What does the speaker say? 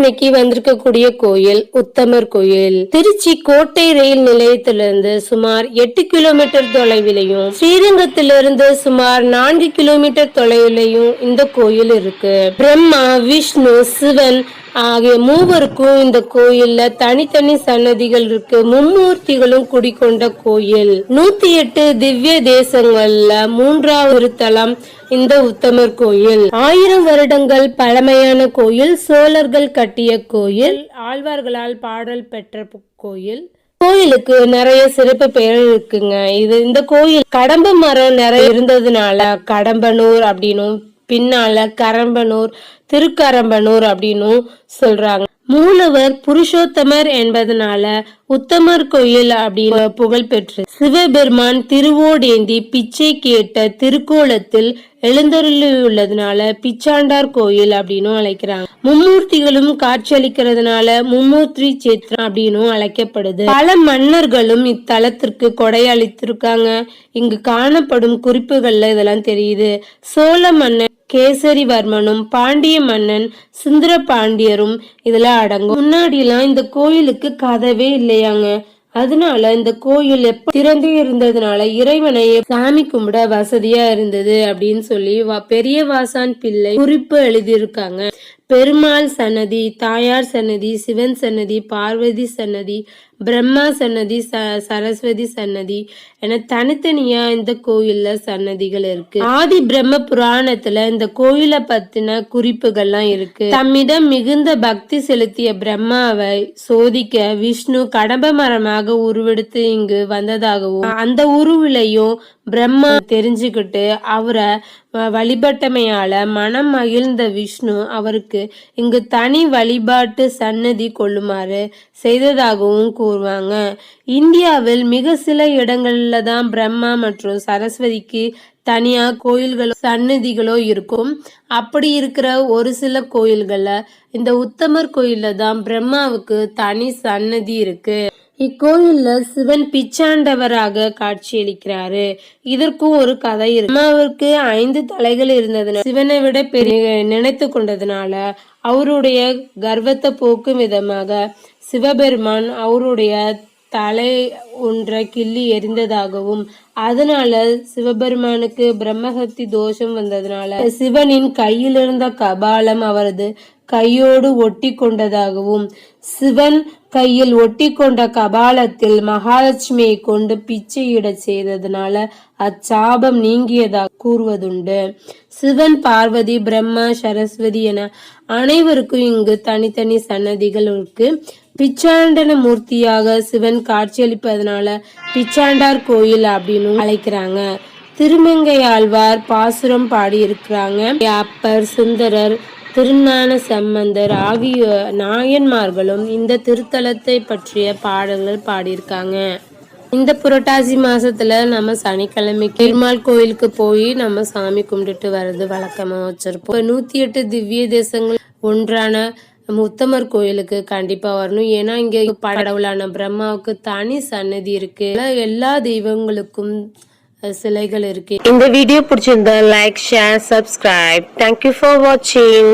இன்னைக்கு வந்திருக்கக்கூடிய கோயில் உத்தமர் கோயில். திருச்சி கோட்டை ரயில் நிலையத்திலிருந்து சுமார் எட்டு கிலோமீட்டர் தொலைவிலையும் ஸ்ரீரங்கத்திலிருந்து சுமார் நான்கு கிலோமீட்டர் தொலைவிலையும் இந்த கோயில் இருக்கு. பிரம்மா விஷ்ணு சிவன் ஆகிய மூவருக்கும் இந்த கோயில்ல தனித்தனி சன்னதிகள் இருக்கு. மும்மூர்த்திகளும் குடிக்கொண்ட கோயில். நூத்தி எட்டு திவ்ய தேசங்கள்ல மூன்றாவது தலம் இந்த உத்தமர் கோயில். ஆயிரம் வருடங்கள் பழமையான கோயில் சோழர்கள் கட்டிய கோயில் ஆழ்வார்களால் பாடல் பெற்ற கோயில். கோயிலுக்கு நிறைய சிறப்பு பெயர் இருக்குங்க. இது இந்த கோயில் கடம்ப மரம் நிறைய இருந்ததுனால கடம்பனூர் அப்படின்னும் பின்னால கரம்பனூர் திருக்கரம்பனூர் அப்படின்னும் சொல்றாங்க. மூலவர் புருஷோத்தமர் என்பதனால உத்தமர் கோயில் அப்படின்னு புகழ் பெற்று சிவபெருமான் திருவோடேந்தி பிச்சை கேட்ட திருக்கோலத்தில் எழுந்தருளியுள்ளதுனால பிச்சாண்டார் கோயில் அப்படின்னு அழைக்கிறாங்க. மும்மூர்த்திகளும் காட்சியளிக்கிறதுனால மும்மூர்த்தி சேத்திரம் அப்படின்னும் அழைக்கப்படுது. பல மன்னர்களும் இத்தலத்திற்கு கொடை அளித்திருக்காங்க. இங்கு காணப்படும் குறிப்புகள்ல இதெல்லாம் தெரியுது. சோழ மன்னன் கேசரிவர்மனும் பாண்டிய மன்னன் சுந்தர பாண்டியரும் இதெல்லாம் அடங்கும். முன்னாடி எல்லாம் இந்த கோயிலுக்கு கதவே இல்லையாங்க அதனால இந்த கோயில் எப்ப திறந்தே இருந்ததுனால இறைவனை சாமி கும்பிட வசதியா இருந்தது அப்படின்னு சொல்லி வா- பெரிய வாசான் பிள்ளை குறிப்பு எழுதியிருக்காங்க. பெருமாள் சன்னதி தாயார் சன்னதி சிவன் சன்னதி பார்வதி சன்னதி பிரம்மா சன்னதி ச- சரஸ்வதி சன்னதி என தனித்தனியா இந்த கோயில்ல சன்னதிகள் இருக்கு. ஆதி பிரம்ம புராணத்துல இந்த கோயிலை பத்தின குறிப்புகள்லாம் இருக்கு. தம்மிடம் மிகுந்த பக்தி செலுத்திய பிரம்மாவை சோதிக்க விஷ்ணு கடம்ப மரமாக உருவெடுத்து இங்கு வந்ததாகவும் அந்த உருவிலையும் பிரம்மா தெரிஞ்சுக்கிட்டு அவரை வ- வழிபட்டமையால மனம் மகிழ்ந்த விஷ்ணு அவருக்கு இங்கு தனி வழிபாட்டு சன்னதி கொள்ளுமாறு செய்ததாகவும் கூறுவாங்க. இந்தியாவில் மிக சில இடங்கள்ல தான் பிரம்மா மற்றும் சரஸ்வதிக்கு தனியா கோயில்களோ சன்னதிகளோ இருக்கும். அப்படி இருக்கிற ஒரு சில கோயில்கள்ல இந்த உத்தமர் கோயில்ல தான் பிரம்மாவுக்கு தனி சன்னதி இருக்கு. இக்கோயில்ல சிவன் பிச்சாண்டவராக காட்சியளிக்கிறாரு. இதற்கும் ஒரு கதை இருக்கு. அம்மாவிற்கு ஐந்து தலைகள் இருந்ததுனால சிவனை விட பெரிய நினைத்து கொண்டதுனால அவருடைய கர்வத்தை போக்கும் விதமாக சிவபெருமான் அவருடைய தலை ஒன்றை கிள்ளி எரிந்ததாகவும் அதனால சிவபெருமானுக்கு பிரம்மஹத்தி தோஷம் வந்ததுனால சிவனின் கையில் இருந்த கபாலம் அவரது கையோடு ஒட்டி கொண்டதாகவும் சிவன் கையில் ஒட்டி கொண்ட கபாலத்தில் மகாலட்சுமியை கொண்டு பிச்சையிடச் செய்ததுனால அச்சாபம் நீங்கியதாக கூறுவதுண்டு. சிவன் பார்வதி பிரம்மா சரஸ்வதி என அனைவருக்கும் இங்கு தனித்தனி சன்னதிகள் இருக்கு. பிச்சாண்டன மூர்த்தியாக சிவன் காட்சியளிப்பதனால பிச்சாண்டார் கோயில் அப்படின்னு அழைக்கிறாங்க. திருமங்கை ஆழ்வார் பாசுரம் பாடி இருக்கிறாங்க அப்பர் சுந்தரர் திருஞான சம்பந்தர் ஆகிய நாயன்மார்களும் இந்த திருத்தலத்தை பற்றிய பாடல்கள் பாடியிருக்காங்க. இந்த புரட்டாசி மாசத்துல நம்ம சனிக்கிழமை பெருமாள் கோயிலுக்கு போய் நம்ம சாமி கும்பிட்டுட்டு வர்றது வழக்கமா வச்சிருப்போம். நூத்தி எட்டு திவ்ய தேசங்கள் ஒன்றான நம்ம உத்தமர் கோயிலுக்கு கண்டிப்பா வரணும். ஏன்னா இங்க படவுளான பிரம்மாவுக்கு தனி சன்னதி இருக்கு. எல்லா தெய்வங்களுக்கும் சிலைகள் இருக்கு. இந்த வீடியோ பிடிச்சிருந்தா like share subscribe thank you for வாட்சிங்